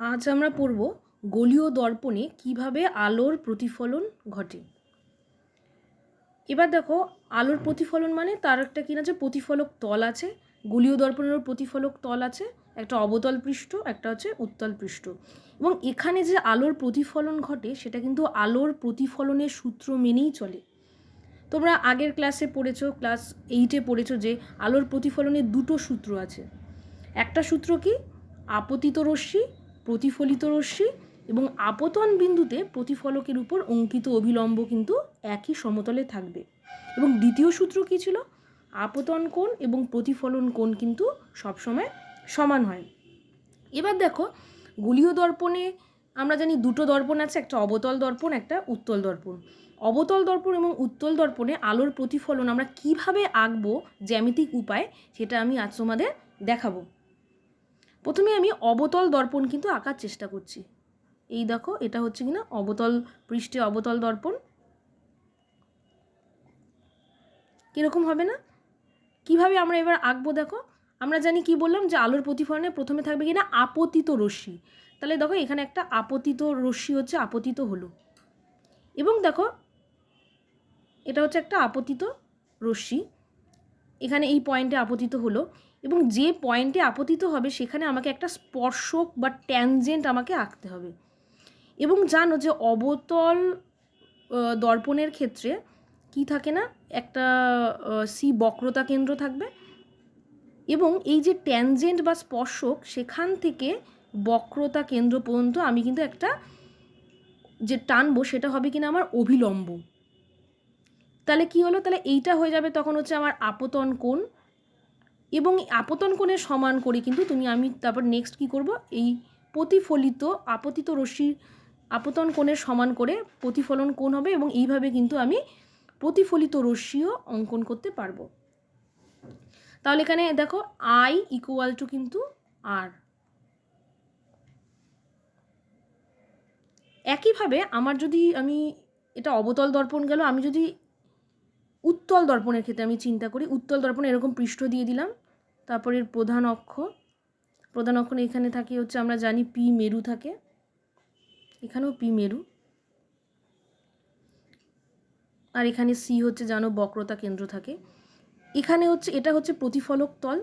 আজ আমরা পড়ব গোলীয় দর্পণে কীভাবে আলোর প্রতিফলন ঘটে। এবার দেখো, আলোর প্রতিফলন মানে তার একটা কিনা যে প্রতিফলক তল আছে, গোলীয় দর্পণেরও প্রতিফলক তল আছে, একটা অবতল পৃষ্ঠ, একটা হচ্ছে উত্তল পৃষ্ঠ। এবং এখানে যে আলোর প্রতিফলন ঘটে, সেটা কিন্তু আলোর প্রতিফলনের সূত্র মেনেই চলে। তোমরা আগের ক্লাসে পড়েছো ক্লাস এইটে পড়েছো যে আলোর প্রতিফলনের দুটো সূত্র আছে। একটা সূত্র কি? আপতিত রশ্মি প্রতিফলিত রশ্মি এবং আপতন বিন্দুতে প্রতিফলকের উপর অঙ্কিত অভিলম্ব কিন্তু একই সমতলে থাকবে। এবং দ্বিতীয় সূত্র কী ছিল? আপতন কোণ এবং প্রতিফলন কোণ কিন্তু সবসময় সমান হয়। এবার দেখো, গোলীয় দর্পণে আমরা জানি দুটো দর্পণ আছে, একটা অবতল দর্পণ, একটা উত্তল দর্পণ। অবতল দর্পণ এবং উত্তল দর্পণে আলোর প্রতিফলন আমরা কীভাবে আঁকবো জ্যামিতিক উপায়, সেটা আমি আজ তোমাদের দেখাবো। প্রথমে আমি অবতল দর্পণ কিন্তু আঁকার চেষ্টা করছি। এই দেখো, এটা হচ্ছে কিনা অবতল, পৃষ্ঠে অবতল দর্পণ। কীরকম হবে না? কীভাবে আমরা এবার আঁকবো দেখো? আমরা জানি কি বললাম যে আলোর প্রতিফলনে প্রথমে থাকবে কিনা আপতিত রশ্মি। তাহলে দেখো, এখানে একটা আপতিত রশ্মি হচ্ছে আপতিত হলো। এবং দেখো, এটা হচ্ছে একটা আপতিত রশ্মি। এখানে এই পয়েন্টে আপতিত হলো। এবং যে পয়েন্টে আপতিত হবে সেখানে আমাকে একটা স্পর্শক বা ট্যানজেন্ট আমাকে আঁকতে হবে। এবং জানো যে অবতল দর্পণের ক্ষেত্রে কি থাকে না? একটা সি বক্রতা কেন্দ্র থাকবে। এবং এই যে ট্যানজেন্ট বা স্পর্শক, সেখান থেকে বক্রতা কেন্দ্র পর্যন্ত আমি কিন্তু একটা যে টানবো সেটা হবে কিনা আমার অভিলম্ব। তাহলে কি হলো? তাহলে এইটা হয়ে যাবে তখন হচ্ছে আমার আপতন কোণ। এবং আপতন কোণের সমান করে কিন্তু তুমি আমি তারপর নেক্সট কি করব? এই প্রতিফলিত আপতিত রশ্মির আপতন কোণের সমান করে প্রতিফলন কোণ হবে এবং এইভাবে কিন্তু আমি প্রতিফলিত রশ্মিও অঙ্কন করতে পারব। তাহলে এখানে দেখো আই ইকুয়াল টু কিন্তু আর একইভাবে আমার যদি আমি এটা অবতল দর্পণ গেল, আমি যদি উত্তল দর্পণের ক্ষেত্রে আমি চিন্তা করি। উত্তল দর্পণ এরকম পৃষ্ঠ দিয়ে দিলাম। তারপরের প্রধান অক্ষ। প্রধান অক্ষ এখানে থাকে, হচ্ছে আমরা জানি পি মেরু থাকে। এখানেও পি মেরু। আর এখানে সি হচ্ছে জানো বক্রতা কেন্দ্র থাকে। এখানে হচ্ছে, এটা হচ্ছে প্রতিফলক তল।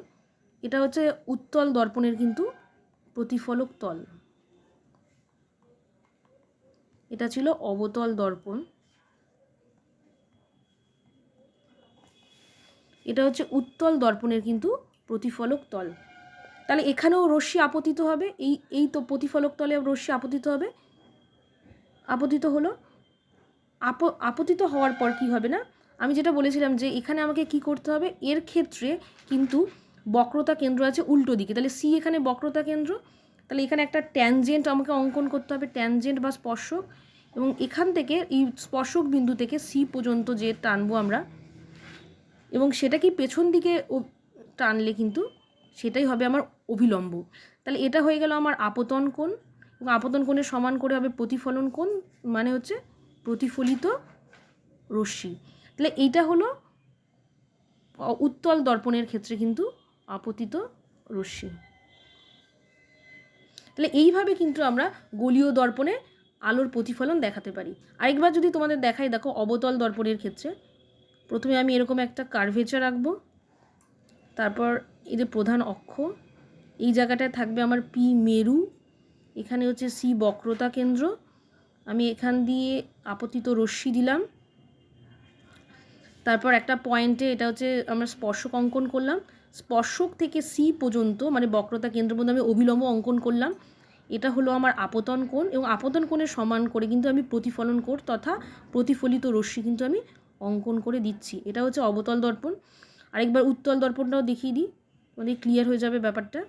এটা হচ্ছে উত্তল দর্পণের কিন্তু প্রতিফলক তল। এটা ছিল অবতল দর্পণ। এটা হচ্ছে উত্তল দর্পণের কিন্তু প্রতিফলক তল। তাহলে এখানেও রশ্মি আপতিত হবে, এই এই তো প্রতিফলক তলে রশ্মি আপতিত হবে। আপতিত হলো, আপ, আপতিত হওয়ার পর কি হবে না? আমি যেটা বলেছিলাম যে এখানে আমাকে কি করতে হবে? এর ক্ষেত্রে কিন্তু বক্রতা কেন্দ্র আছে উল্টো দিকে। তাহলে সি এখানে বক্রতা কেন্দ্র, তাহলে এখানে একটা ট্যানজেন্ট আমাকে অঙ্কন করতে হবে ট্যানজেন্ট বা স্পর্শক। এবং এখান থেকে, এই স্পর্শক বিন্দু থেকে সি পর্যন্ত যে টানবো আমরা এবং সেটা কি পেছন দিকে টানলে কিন্তু সেটাই হবে আমার অভিলম্ব। তাহলে এটা হয়ে গেল আমার আপতন কোণ এবং আপতন কোণের সমান করে হবে প্রতিফলন কোণ মানে হচ্ছে প্রতিফলিত রশ্মি। তাহলে এইটা হলো উত্তল দর্পণের ক্ষেত্রে কিন্তু আপতিত রশ্মি। তাহলে এইভাবে কিন্তু আমরা গলীয় দর্পণে আলোর প্রতিফলন দেখাতে পারি। আরেকবার যদি তোমাদের দেখাই, দেখো অবতল দর্পণের ক্ষেত্রে প্রথমে আমি এরকম একটা কার্ভেচার রাখব তারপর যে প্রধান অক্ষ, এই জায়গাটায় থাকবে আমার পি মেরু, এখানে হচ্ছে সি বক্রতা কেন্দ্র। আমি এখান দিয়ে আপতিত রশ্মি দিলাম। তারপর একটা পয়েন্টে এটা হচ্ছে আমরা স্পর্শক অঙ্কন করলাম। স্পর্শক থেকে সি পর্যন্ত মানে বক্রতা কেন্দ্র পর্যন্ত আমি অবিলম্ব অঙ্কন করলাম। এটা হলো আমার আপতন কোণ এবং আপতন কোণের সমান করে কিন্তু আমি প্রতিফলন কোণ তথা প্রতিফলিত রশ্মি কিন্তু আমি অঙ্কন করে দিচ্ছি। এটা হচ্ছে অবতল দর্পণ। আরেকবার উত্তল দর্পণটাও দেখিয়ে দিই। মানে ক্লিয়ার হয়ে যাবে ব্যাপারটা।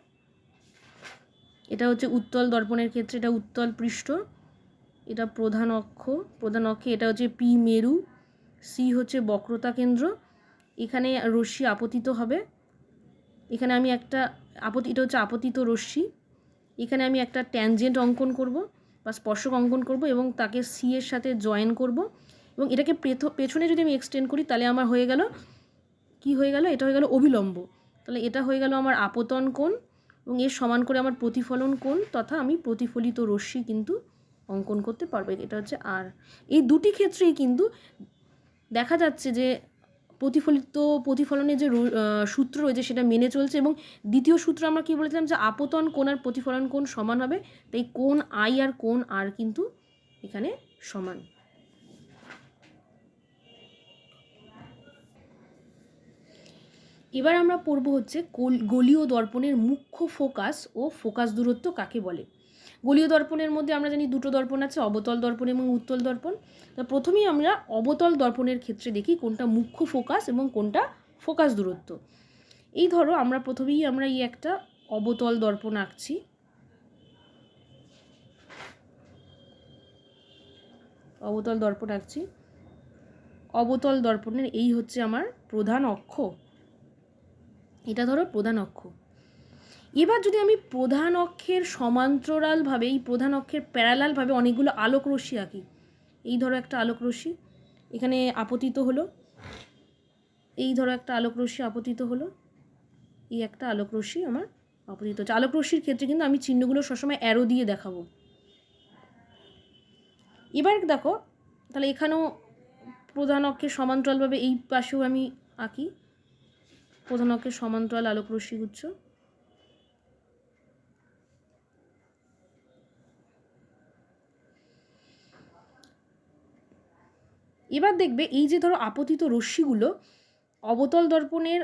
এটা হচ্ছে উত্তল দর্পণের ক্ষেত্রে এটা উত্তল পৃষ্ঠ। এটা প্রধান অক্ষ। প্রধান অক্ষে এটা হচ্ছে পি মেরু। সি হচ্ছে বক্রতা কেন্দ্র। এখানে রশ্মি আপতিত হবে। এখানে আমি একটা আপতি এটা হচ্ছে আপতিত রশ্মি। এখানে আমি একটা ট্যানজেন্ট অঙ্কন করব বা স্পর্শক অঙ্কন করব এবং তাকে সি এর সাথে জয়েন করব। এবং এটাকে পেছনে যদি আমি এক্সটেন্ড করি, তাহলে আমার হয়ে গেল, কি হয়ে গেল? এটা হয়ে গেল অবিলম্ব। তাহলে এটা হয়ে গেল আমার আপতন কোণ এবং এর সমান করে আমার প্রতিফলন কোণ তথা আমি প্রতিফলিত রশ্মি কিন্তু অঙ্কন করতে পারব। এটা হচ্ছে আর এই দুটি ক্ষেত্রেই কিন্তু দেখা যাচ্ছে যে প্রতিফলিত প্রতিফলনের যে সূত্র রয়েছে সেটা মেনে চলছে এবং দ্বিতীয় সূত্র আমরা কী বলেছিলাম যে আপতন কোণ আর প্রতিফলন কোণ সমান হবে, তাই কোণ আই আর কোণ আর কিন্তু এখানে সমান। এবার আমরা পড়ব হচ্ছে গোল- গলীয় দর্পণের মুখ্য ফোকাস ও ফোকাস দূরত্ব কাকে বলে? গলীয় দর্পণের মধ্যে আমরা জানি দুটো দর্পণ আছে, অবতল দর্পণ এবং উত্তল দর্পণ। তা প্রথমেই আমরা অবতল দর্পণের ক্ষেত্রে দেখি কোনটা মুখ্য ফোকাস এবং কোনটা ফোকাস দূরত্ব। এই ধরো আমরা প্রথমেই আমরা এই একটা অবতল দর্পণ আঁকছি। অবতল দর্পণ আঁকছি। অবতল দর্পণের এই হচ্ছে আমার প্রধান অক্ষ। এটা ধরো প্রধান অক্ষ। এবার যদি আমি প্রধান অক্ষের সমান্তরালভাবে, এই প্রধান অক্ষের প্যারালালভাবে অনেকগুলো আলোক রশ্মি আঁকি। এই ধরো একটা আলোক রশ্মি, এখানে আপতিত হলো। এই ধরো একটা আলোক রশ্মি আপতিত হলো। এই একটা আলোক রশ্মি আমার আপতিত হচ্ছে। আলোক রশ্মির ক্ষেত্রে কিন্তু আমি চিহ্নগুলো সবসময় অ্যারো দিয়ে দেখাবো। এবার দেখো, তাহলে এখানেও প্রধান অক্ষের সমান্তরালভাবে এই পাশেও আমি আঁকি। প্রধান অক্ষের সমান্তরাল আলোক রশ্মি এবার দেখবে এই যে ধরো আপতিত রশ্মিগুলো, অবতল দর্পণের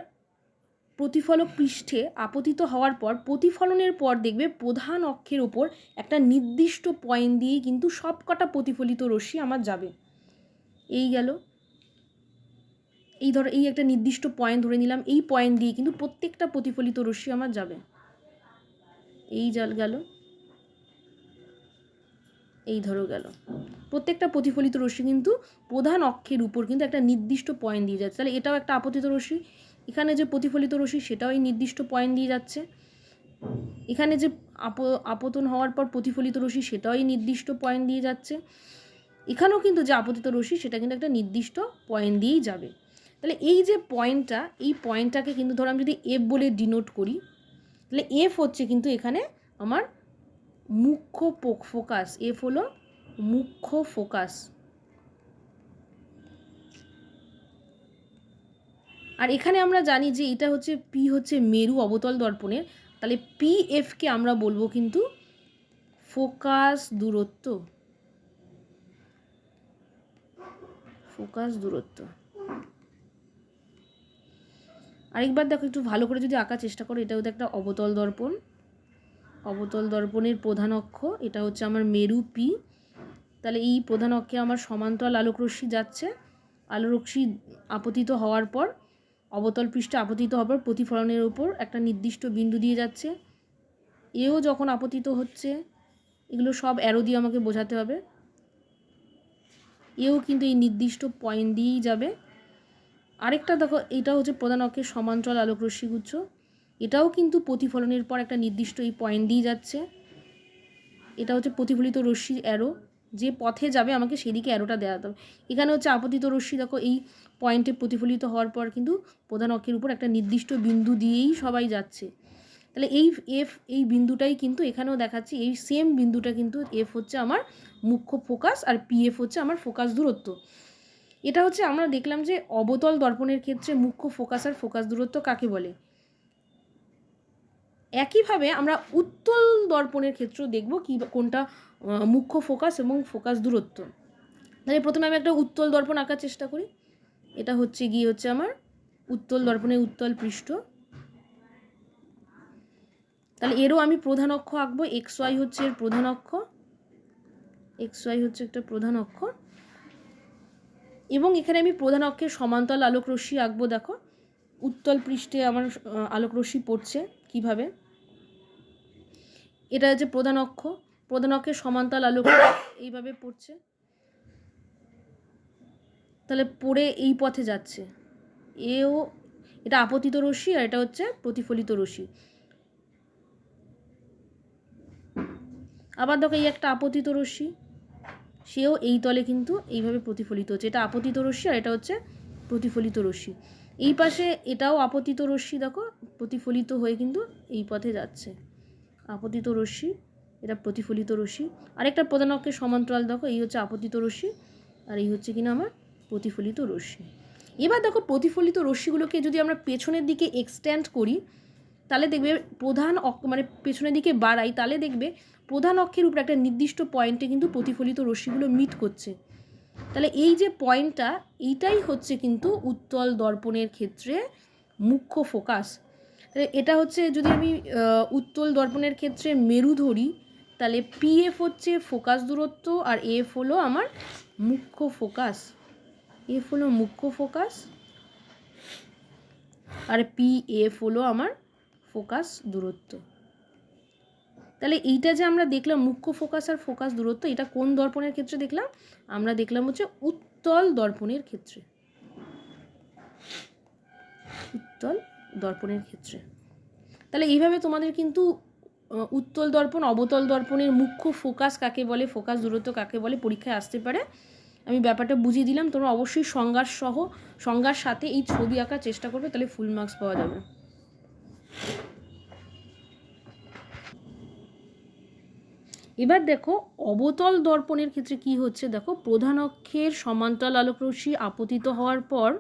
প্রতিফলক পৃষ্ঠে আপতিত হওয়ার পর, প্রতিফলনের পর দেখবে প্রধান অক্ষের ওপর একটা নির্দিষ্ট পয়েন্ট দিয়েই কিন্তু সবকটা প্রতিফলিত রশ্মি আমার যাবে। এই গেল। এই ধরো, এই একটা নির্দিষ্ট পয়েন্ট ধরে নিলাম, এই পয়েন্ট দিয়ে কিন্তু প্রত্যেকটা প্রতিফলিত রশ্মি আমার যাবে। এই জল গেল, এই ধরো গেল। প্রত্যেকটা প্রতিফলিত রশ্মি কিন্তু প্রধান অক্ষের উপর কিন্তু একটা নির্দিষ্ট পয়েন্ট দিয়ে যাচ্ছে। তাহলে এটাও একটা আপতিত রশ্মি। এখানে যে প্রতিফলিত রশ্মি, সেটাও এই নির্দিষ্ট পয়েন্ট দিয়ে যাচ্ছে। এখানে যে আপ, আপতন হওয়ার পর প্রতিফলিত রশ্মি, সেটাও এই নির্দিষ্ট পয়েন্ট দিয়ে যাচ্ছে। এখানেও কিন্তু যে আপতিত রশ্মি, সেটা কিন্তু একটা নির্দিষ্ট পয়েন্ট দিয়েই যাবে। তাহলে এই যে পয়েন্টটা এই পয়েন্টটাকে কিন্তু ধরো আমি যদি এফ বলে ডিনোট করি, তাহলে এফ হচ্ছে কিন্তু এখানে আমার মুখ্য ফোকাস এফ হলো মুখ্য ফোকাস আর এখানে আমরা জানি যে এটা হচ্ছে পি হচ্ছে মেরু অবতল দর্পণের, তাহলে পি এফকে আমরা বলব কিন্তু ফোকাস দূরত্ব। ফোকাস দূরত্ব। আরেকবার দেখো, একটু ভালো করে যদি আঁকার চেষ্টা করো এটা হচ্ছে একটা অবতল দর্পণ। অবতল দর্পণের প্রধান অক্ষ, এটা হচ্ছে আমার মেরু পি তাহলে এই প্রধান অক্ষে আমার সমান্তরাল আলোক রশ্মি যাচ্ছে। আলোক রশ্মি আপতিত হওয়ার পর, অবতল পৃষ্ঠে আপতিত হওয়ার পর প্রতিফলনের উপর একটা নির্দিষ্ট বিন্দু দিয়ে যাচ্ছে। এও যখন আপতিত হচ্ছে, এগুলো সব অ্যারো দিয়ে আমাকে বোঝাতে হবে। এও কিন্তু এই নির্দিষ্ট পয়েন্ট দিয়েই যাবে। আরেকটা দেখো এটা হচ্ছে প্রধান অক্ষের সমান্তরাল আলোক রশ্মিগুচ্ছ এটাও কিন্তু প্রতিফলনের পর একটা নির্দিষ্ট এই পয়েন্ট দিয়ে যাচ্ছে। এটা হচ্ছে প্রতিফলিত রশ্মি অ্যারো যে পথে যাবে আমাকে সেদিকে অ্যারোটা দেওয়া হবে। এখানে হচ্ছে আপতিত রশ্মি, দেখো, এই পয়েন্টে প্রতিফলিত হওয়ার পর কিন্তু প্রধান অক্ষের উপর একটা নির্দিষ্ট বিন্দু দিয়েই সবাই যাচ্ছে। তাহলে এই এফ এই বিন্দুটাই কিন্তু এখানেও দেখাচ্ছি, এই সেম বিন্দুটা কিন্তু এফ হচ্ছে আমার মুখ্য ফোকাস আর পি এফ হচ্ছে আমার ফোকাস দূরত্ব। এটা হচ্ছে আমরা দেখলাম যে অবতল দর্পণের ক্ষেত্রে মুখ্য ফোকাস আর ফোকাস দূরত্ব কাকে বলে? একইভাবে আমরা উত্তল দর্পণের ক্ষেত্রেও দেখব কি কোনটা মুখ্য ফোকাস এবং ফোকাস দূরত্ব। তাহলে প্রথমে আমি একটা উত্তল দর্পণ আঁকার চেষ্টা করি। এটা হচ্ছে গিয়ে হচ্ছে আমার উত্তল দর্পণের উত্তল পৃষ্ঠ। তাহলে এরও আমি প্রধান অক্ষ আঁকবো। এক্স ওয়াই হচ্ছে এর প্রধান অক্ষ। এক্স ওয়াই হচ্ছে একটা প্রধান অক্ষ। এবং এখানে আমি প্রধান অক্ষের আলোক রশ্মি আঁকবো দেখো। উত্তল পৃষ্ঠে আমার আহ, আলোক রশ্মি পড়ছে কীভাবে? এটা হচ্ছে প্রধান অক্ষ। প্রধান অক্ষের সমান্তরাল আলোক এইভাবে পড়ছে। তাহলে পড়ে এই পথে যাচ্ছে। এও এটা আপতিত রশ্মি আর এটা হচ্ছে প্রতিফলিত রশ্মি। আবার দেখো এই একটা আপতিত রশ্মি। সেও এই তলে কিন্তু এইভাবে প্রতিফলিত হচ্ছে এটা আপতিত রশ্মি আর এটা হচ্ছে প্রতিফলিত রশ্মি। এই পাশে এটাও আপতিত রশ্মি, দেখো, প্রতিফলিত হয়ে কিন্তু এই পথে যাচ্ছে। আপতিত রশ্মি, এটা প্রতিফলিত রশ্মি। আরেকটা প্রধান অক্ষের সমান্তরাল, দেখো, এই হচ্ছে আপতিত রশ্মি আর এই হচ্ছে কিনা আমার প্রতিফলিত রশ্মি। এবার দেখো, প্রতিফলিত রশ্মিগুলোকে যদি আমরা পেছনের দিকে এক্সটেন্ড করি, তাহলে দেখবে প্রধান মানে পেছনের দিকে বাড়াই, তাহলে দেখবে প্রধান অক্ষের উপর একটা নির্দিষ্ট পয়েন্টে কিন্তু প্রতিফলিত রশ্মিগুলো মিট করছে। তাহলে এই যে পয়েন্টটা এইটাই হচ্ছে কিন্তু উত্তল দর্পণের ক্ষেত্রে মুখ্য ফোকাস তাহলে এটা হচ্ছে যদি আমি উত্তল দর্পণের ক্ষেত্রে মেরু ধরি, তাহলে পিএফ হচ্ছে ফোকাস দূরত্ব আর এফ হলো আমার মুখ্য ফোকাস এফ হলো মুখ্য ফোকাস আর পি এফ হলো আমার ফোকাস দূরত্ব। তাহলে এইটা যে আমরা দেখলাম মুখ্য ফোকাস আর ফোকাস দূরত্ব, এটা কোন দর্পণের ক্ষেত্রে দেখলাম? আমরা দেখলাম হচ্ছে উত্তল দর্পণের ক্ষেত্রে। উত্তল দর্পণের ক্ষেত্রে। তাহলে এইভাবে তোমাদের কিন্তু উত্তল দর্পণ, অবতল দর্পণের মুখ্য ফোকাস কাকে বলে ফোকাস দূরত্ব কাকে বলে পরীক্ষায় আসতে পারে। আমি ব্যাপারটা বুঝিয়ে দিলাম, তোমরা অবশ্যই সংজ্ঞার সহ, সংজ্ঞার সাথে এই ছবি আঁকার চেষ্টা করবে, তাহলে ফুল মার্কস পাওয়া যাবে। এবার দেখো অবতল দর্পণের ক্ষেত্রে কি হচ্ছে? দেখো প্রধান অক্ষের সমান্তরাল আলোকরশ্মি আপতিত হওয়ার পর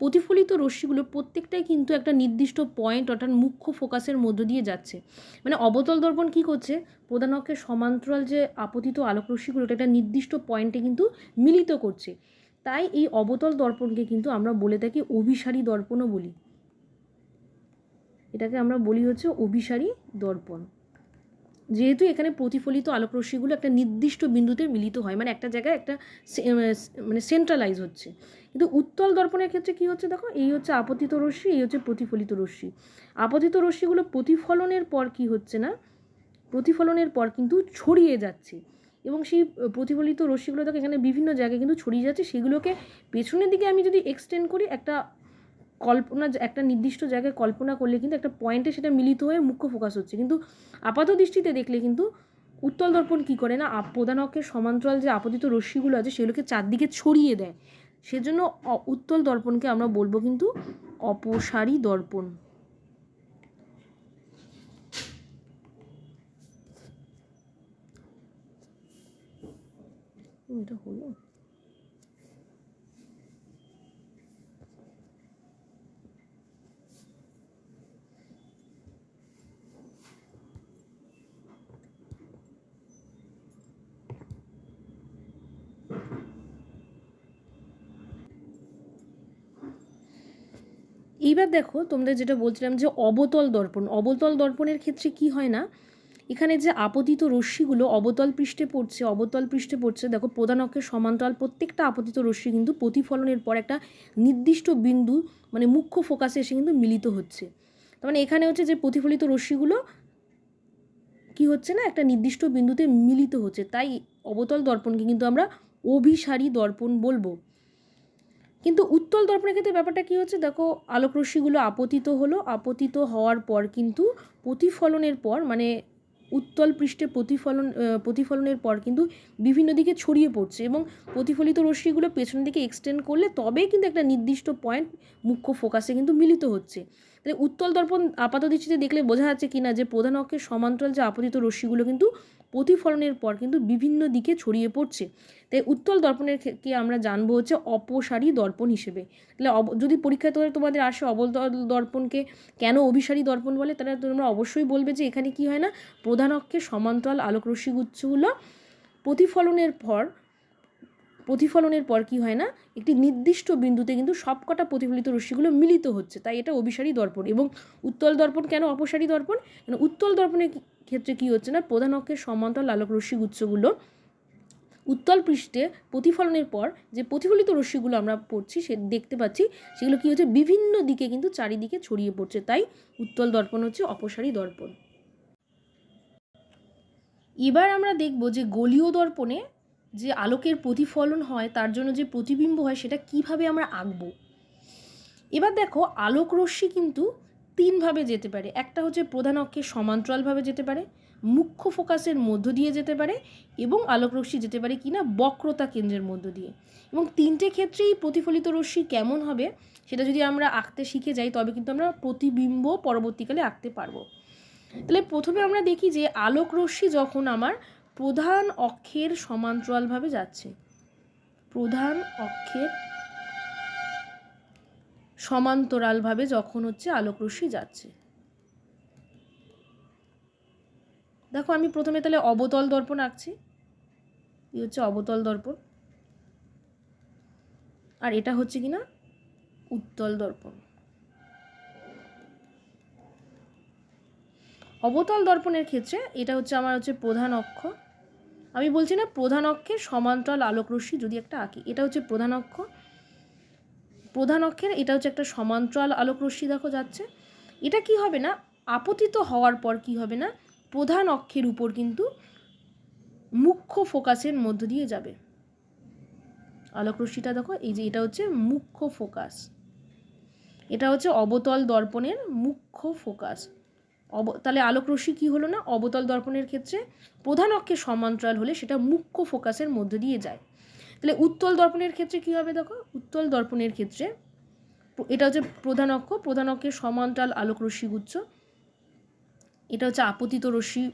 প্রতিফলিত রশ্মিগুলো প্রত্যেকটাই কিন্তু একটা নির্দিষ্ট পয়েন্ট অর্থাৎ মুখ্য ফোকাসের মধ্য দিয়ে যাচ্ছে। মানে অবতল দর্পণ কি করছে? প্রধান অক্ষের সমান্তরাল যে আপতিত আলোকরশ্মিগুলো এটা একটা নির্দিষ্ট পয়েন্টে কিন্তু মিলিত করছে। তাই এই অবতল দর্পণকে কিন্তু আমরা বলে থাকি অভিসারী দর্পণও বলি। এটাকে আমরা বলি হচ্ছে অভিসারী দর্পণ। যেহেতু এখানে প্রতিফলিত আলোকরশ্মিগুলো একটা নির্দিষ্ট বিন্দুতে মিলিত হয় মানে একটা জায়গায় একটা মানে সেন্ট্রালাইজ হচ্ছে। কিন্তু উত্তল দর্পণের ক্ষেত্রে কি হচ্ছে দেখো? এই হচ্ছে আপতিত রশ্মি, এই হচ্ছে প্রতিফলিত রশ্মি। আপতিত রশ্মিগুলো প্রতিফলনের পর কি হচ্ছে না? প্রতিফলনের পর কিন্তু ছড়িয়ে যাচ্ছে। এবং সেই প্রতিফলিত রশ্মিগুলো দেখো এখানে বিভিন্ন জায়গায় কিন্তু ছড়িয়ে যাচ্ছে। সেগুলোকে পেছনের দিকে আমি যদি এক্সটেন্ড করি, একটা কল্পনা একটা নির্দিষ্ট জায়গায় কল্পনা করলে কিন্তু একটা পয়েন্টে সেটা মিলিত হয়ে মুখ্য ফোকাস হচ্ছে। কিন্তু আপাত দৃষ্টিতে দেখলে কিন্তু উত্তল দর্পণ কী করে না? প্রধান অক্ষের সমান্তরাল যে আপতিত রশ্মিগুলো আছে সেগুলোকে চারদিকে ছড়িয়ে দেয়। সেজন্য উত্তল দর্পণকে আমরা বলব কিন্তু অপসারী দর্পণ। এটা হলো? এইবার দেখো তোমরা যেটা বলছিলাম যে অবতল দর্পণ, অবতল দর্পণের ক্ষেত্রে কি হয় না? এখানে যে আপতিত রশ্মিগুলো অবতল পৃষ্ঠে পড়ছে, অবতল পৃষ্ঠে পড়ছে, দেখো প্রধান অক্ষের সমান্তরাল প্রত্যেকটা আপতিত রশ্মি কিন্তু প্রতিফলনের পর একটা নির্দিষ্ট বিন্দু মানে মুখ্য ফোকাসে এসে কিন্তু মিলিত হচ্ছে। তার মানে এখানে হচ্ছে যে প্রতিফলিত রশ্মিগুলো কি হচ্ছে না? একটা নির্দিষ্ট বিন্দুতে মিলিত হচ্ছে। তাই অবতল দর্পণকে কিন্তু আমরা অভিসারী দর্পণ বলব। কিন্তু উত্তল দর্পণের ক্ষেত্রে ব্যাপারটা কী হচ্ছে? দেখো আলোকরশ্মিগুলো আপতিত হলো। আপতিত হওয়ার পর কিন্তু প্রতিফলনের পর মানে উত্তল পৃষ্ঠে প্রতিফলন প্রতিফলনের পর কিন্তু বিভিন্ন দিকে ছড়িয়ে পড়ছে এবং প্রতিফলিত রশ্মিগুলো পেছনের দিকে এক্সটেন্ড করলে তবেই কিন্তু একটা নির্দিষ্ট পয়েন্ট মুখ্য ফোকাসে কিন্তু মিলিত হচ্ছে। তাই উত্তল দর্পণ আপাত দৃষ্টিতে দেখলে বোঝা যাচ্ছে কি না যে প্রধান অক্ষের সমান্তরাল যে আপতিত রশ্মিগুলো কিন্তু প্রতিফলনের পর কিন্তু বিভিন্ন দিকে ছড়িয়ে পড়ছে। তাই উত্তল দর্পণের কে আমরা জানব হচ্ছে অপসারী দর্পণ হিসেবে। তাহলে যদি পরীক্ষায় তোমাদের তোমাদের আসে অবতল দর্পণকে কেন অভিসারী দর্পণ বলে, তাহলে তোমরা অবশ্যই বলবে যে এখানে কি হয় না, প্রধান অক্ষের সমান্তরাল আলোকরশ্মি গুচ্ছগুলো প্রতিফলনের পর প্রতিফলনের পর কি হয় না? একটি নির্দিষ্ট বিন্দুতে কিন্তু সবকটা প্রতিফলিত রশ্মিগুলো মিলিত হচ্ছে। তাই এটা অভিসারী দর্পণ এবং উত্তল দর্পণ কেন অপসারী দর্পণ? কারণ উত্তল দর্পণের ক্ষেত্রে কি হচ্ছে না? প্রধান অক্ষের সমান্তরাল আলোক রশ্মি গুচ্ছগুলো উত্তল পৃষ্ঠে প্রতিফলনের পর যে প্রতিফলিত রশ্মিগুলো আমরা পড়ছি, সে দেখতে পাচ্ছি, সেগুলো কি হচ্ছে? বিভিন্ন দিকে কিন্তু চারিদিকে ছড়িয়ে পড়ছে। তাই উত্তল দর্পণ হচ্ছে অপসারী দর্পণ। এবার আমরা দেখব যে গলীয় দর্পণে যে আলোকের প্রতিফলন হয়, তার জন্য যে প্রতিবিম্ব হয়, সেটা কীভাবে আমরা আঁকবো? এবার দেখো, আলোক রশ্মি কিন্তু তিনভাবে যেতে পারে। একটা হচ্ছে প্রধান অক্ষের সমান্তরালভাবে যেতে পারে, মুখ্য ফোকাসের মধ্য দিয়ে যেতে পারে এবং আলোক রশ্মি যেতে পারে কি না বক্রতা কেন্দ্রের মধ্য দিয়ে। এবং তিনটে ক্ষেত্রেই প্রতিফলিত রশ্মি কেমন হবে, সেটা যদি আমরা আঁকতে শিখে যাই, তবে কিন্তু আমরা প্রতিবিম্ব পরবর্তীকালে আঁকতে পারব। তাহলে প্রথমে আমরা দেখি যে আলোক রশ্মি যখন আমার প্রধান অক্ষের সমান্তরালভাবে যাচ্ছে। প্রধান অক্ষের সমান্তরালভাবে যখন হচ্ছে আলোক রশ্মি যাচ্ছে। দেখো, আমি প্রথমে তাহলে অবতল দর্পণ আঁকছি। এই হচ্ছে অবতল দর্পণ। আর এটা হচ্ছে কি না উত্তল দর্পণ। অবতল দর্পণের ক্ষেত্রে এটা হচ্ছে আমার হচ্ছে প্রধান অক্ষ। আমি বলছি না প্রধান অক্ষের সমান্তরাল আলোকরশ্মি যদি একটা আঁকি, এটা হচ্ছে প্রধান অক্ষ। প্রধান অক্ষের এটা হচ্ছে একটা সমান্তরাল আলোকরশ্মি দেখো যাচ্ছে। এটা কি হবে না? আপতিত হওয়ার পর কি হবে না? প্রধান অক্ষের উপর কিন্তু মুখ্য ফোকাসের মধ্য দিয়ে যাবে। আলোকরশ্মিটা দেখো, এই যে এটা হচ্ছে মুখ্য ফোকাস। এটা হচ্ছে অবতল দর্পণের মুখ্য ফোকাস। অব, তাহলে আলোকরশ্মি কী হলো না? অবতল দর্পণের ক্ষেত্রে প্রধান অক্ষের সমান্তরাল হলে সেটা মুখ্য ফোকাসের মধ্য দিয়ে যায়। তাহলে উত্তল দর্পণের ক্ষেত্রে কী হবে দেখো? উত্তল দর্পণের ক্ষেত্রে এটা হচ্ছে প্রধান অক্ষ, প্রধান অক্ষের সমান্তরাল আলোকরশ্মি গুচ্ছ। এটা হচ্ছে আপতিত রশ্মি,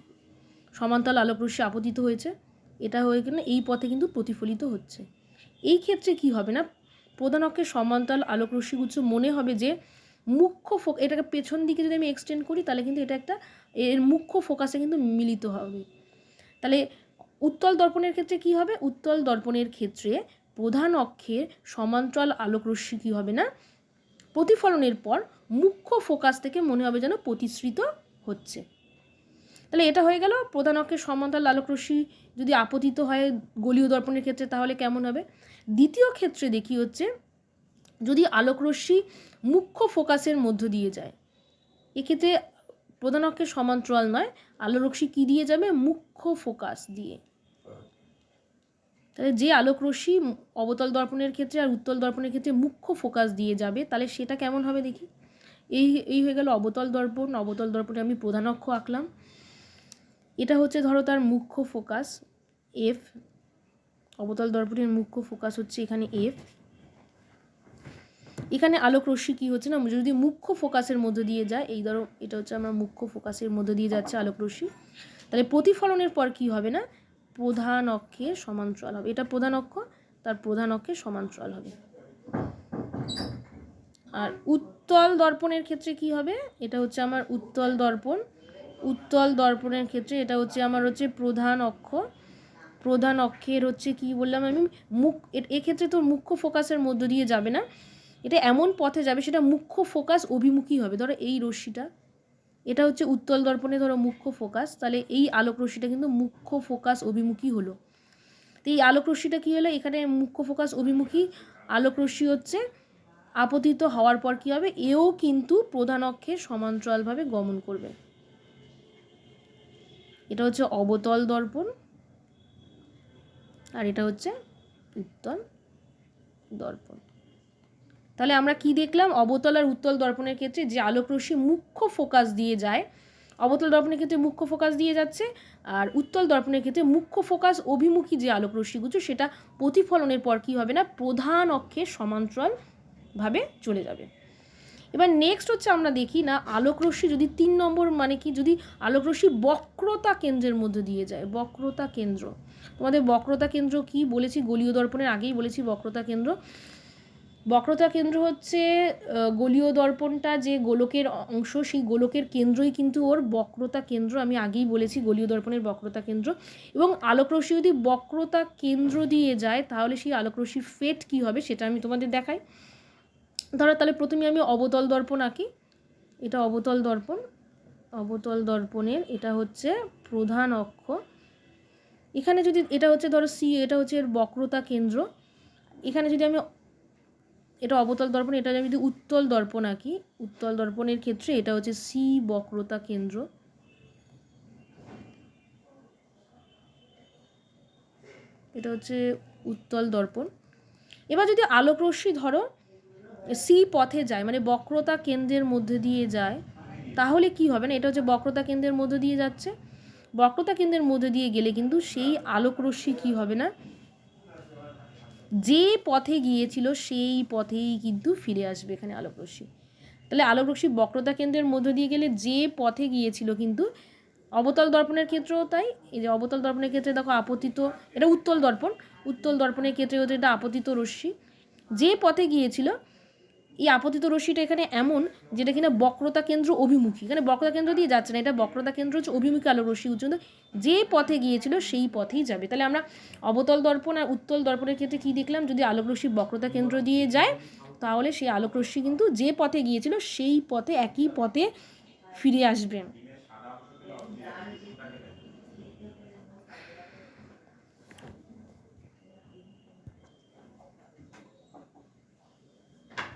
সমান্তরাল আলোকরশ্মি আপতিত হয়েছে। এটা হয়ে গেলে এই পথে কিন্তু প্রতিফলিত হচ্ছে। এই ক্ষেত্রে কি হবে না? প্রধান অক্ষের সমান্তরাল আলোকরশ্মিগুচ্ছ মনে হবে যে মুখ্য ফোক এটাকে পেছন দিকে যদি আমি এক্সটেন্ড করি, তাহলে কিন্তু এটা একটা, এর মুখ্য ফোকাসে কিন্তু মিলিত হবে। তাহলে উত্তল দর্পণের ক্ষেত্রে কি হবে? উত্তল দর্পণের ক্ষেত্রে প্রধান অক্ষের সমান্তরাল আলোকরশ্মি কী হবে না? প্রতিফলনের পর মুখ্য ফোকাস থেকে মনে হবে যেন প্রতিশ্রিত হচ্ছে। তাহলে এটা হয়ে গেল, প্রধান অক্ষের সমান্তরাল আলোকরশ্মি যদি আপতিত হয় গলীয় দর্পণের ক্ষেত্রে তাহলে কেমন হবে? দ্বিতীয় ক্ষেত্রে দেখি হচ্ছে, যদি আলোকরশ্মি মুখ্য ফোকাসের মধ্য দিয়ে যায়। এক্ষেত্রে প্রধান অক্ষের সমান্তরাল নয় আলোরশ্মি কী দিয়ে যাবে? মুখ্য ফোকাস দিয়ে। তাহলে যে আলোকরশ্মি অবতল দর্পণের ক্ষেত্রে আর উত্তল দর্পণের ক্ষেত্রে মুখ্য ফোকাস দিয়ে যাবে, তাহলে সেটা কেমন হবে দেখি? এই এই হয়ে গেল অবতল দর্পণ। অবতল দর্পণে আমি প্রধান অক্ষ আঁকলাম। এটা হচ্ছে ধরো তার মুখ্য ফোকাস এফ অবতল দর্পণের মুখ্য ফোকাস হচ্ছে এখানে এফ এখানে আলোক রশ্মি কী হচ্ছে না? যদি মুখ্য ফোকাসের মধ্য দিয়ে যায়, এই ধরো এটা হচ্ছে আমার মুখ্য ফোকাসের মধ্য দিয়ে যাচ্ছে আলোক রশ্মি। তাহলে প্রতিফলনের পর কি হবে না? প্রধান অক্ষের সমান্তরাল হবে। এটা প্রধান অক্ষ, তার প্রধান অক্ষের সমান্তরাল হবে। আর উত্তল দর্পণের ক্ষেত্রে কি হবে? এটা হচ্ছে আমার উত্তল দর্পণ। উত্তল দর্পণের ক্ষেত্রে এটা হচ্ছে আমার হচ্ছে প্রধান অক্ষ। প্রধান অক্ষের হচ্ছে কি বললাম আমি? মুখ এক্ষেত্রে তো মুখ্য ফোকাসের মধ্য দিয়ে যাবে না। এটা এমন পথে যাবে, সেটা মুখ্য ফোকাস অভিমুখী হবে। ধরো এই রশ্মিটা, এটা হচ্ছে উত্তল দর্পণে ধরো মুখ্য ফোকাস তাহলে এই আলোক রশ্মিটা কিন্তু মুখ্য ফোকাস অভিমুখী হলো। তো এই আলোক রশ্মিটা কী হলো? এখানে মুখ্য ফোকাস অভিমুখী, আলোক রশ্মি হচ্ছে আপতিত হওয়ার পর কী হবে? এও কিন্তু প্রধান অক্ষে সমান্তরালভাবে গমন করবে। এটা হচ্ছে অবতল দর্পণ, আর এটা হচ্ছে উত্তল দর্পণ। তাহলে আমরা কি দেখলাম? অবতল আর উত্তল দর্পণের ক্ষেত্রে যে আলোকরশ্মি মুখ্য ফোকাস দিয়ে যায়, অবতল দর্পণের ক্ষেত্রে মুখ্য ফোকাস দিয়ে যাচ্ছে আর উত্তল দর্পণের ক্ষেত্রে মুখ্য ফোকাস অভিমুখী যে আলোকরশ্মিগুলো সেটা প্রতিফলনের পর কী হবে না? প্রধান অক্ষের সমান্তরালভাবে চলে যাবে। এবার নেক্সট হচ্ছে আমরা দেখি না, আলোকরশ্মি যদি তিন নম্বর মানে কি? যদি আলোকরশ্মি বক্রতা কেন্দ্রের মধ্যে দিয়ে যায়, বক্রতা কেন্দ্র। তোমাদের বক্রতা কেন্দ্র কি বলেছি? গলীয় দর্পণের আগেই বলেছি বক্রতা কেন্দ্র। বক্রতা কেন্দ্র হচ্ছে গোলীয় দর্পণটা যে গোলকের অংশ, সেই গোলকের কেন্দ্রই কিন্তু ওর বক্রতা কেন্দ্র। আমি আগেই বলেছি গলীয় দর্পণের বক্রতা কেন্দ্র। এবং আলোকরশ্মি যদি বক্রতা কেন্দ্র দিয়ে যায়, তাহলে সেই আলোকরশ্মির ফেট কী হবে সেটা আমি তোমাদের দেখাই। ধরো তাহলে প্রথমে আমি অবতল দর্পণ আঁকি। এটা অবতল দর্পণ। অবতল দর্পণের এটা হচ্ছে প্রধান অক্ষ। এখানে যদি, এটা হচ্ছে ধরো সি, এটা হচ্ছে এর বক্রতা কেন্দ্র। এখানে যদি আমি এটা অবতল দর্পণ, এটা যদি উত্তল দর্পণ আঁকি, উত্তল দর্পণের ক্ষেত্রে এটা হচ্ছে সি বক্রতা কেন্দ্র। এটা হচ্ছে উত্তল দর্পণ। এবার যদি আলোক রশ্মি ধরো, সি পথে যায় মানে বক্রতা কেন্দ্রের মধ্যে দিয়ে যায়, তাহলে কি হবে না? এটা হচ্ছে বক্রতা কেন্দ্রের মধ্যে দিয়ে যাচ্ছে। বক্রতা কেন্দ্রের মধ্যে দিয়ে গেলে কিন্তু সেই আলোক রশ্মি কী হবে না? যে পথে গিয়েছিল সেই পথেই কিন্তু ফিরে আসবে এখানে আলোকরশ্মি। তাহলে আলোকরশ্মি বক্রতা কেন্দ্রের মধ্য দিয়ে গেলে যে পথে গিয়েছিল কিন্তু অবতল দর্পণের ক্ষেত্রেও তাই। এই যে অবতল দর্পণের ক্ষেত্রে দেখো আপতিত, এটা উত্তল দর্পণ। উত্তল দর্পণের ক্ষেত্রে হচ্ছে এটা আপতিত রশ্মি। যে পথে গিয়েছিল এই আপতিত রশ্মিটা এখানে এমন যেটা কিনা বক্রতা কেন্দ্র অভিমুখী। এখানে বক্রতা কেন্দ্র দিয়ে যাচ্ছে না, এটা বক্রতা কেন্দ্র হচ্ছে অভিমুখী আলো রশ্মি উচ্চন্ত যে পথে গিয়েছিল সেই পথেই যাবে। তাহলে আমরা অবতল দর্পণ আর উত্তল দর্পণের ক্ষেত্রে কী দেখলাম? যদি আলোক রশ্মি বক্রতা কেন্দ্র দিয়ে যায়, তাহলে সেই আলোক রশ্মি কিন্তু যে পথে গিয়েছিল সেই পথে একই পথে ফিরে আসবে।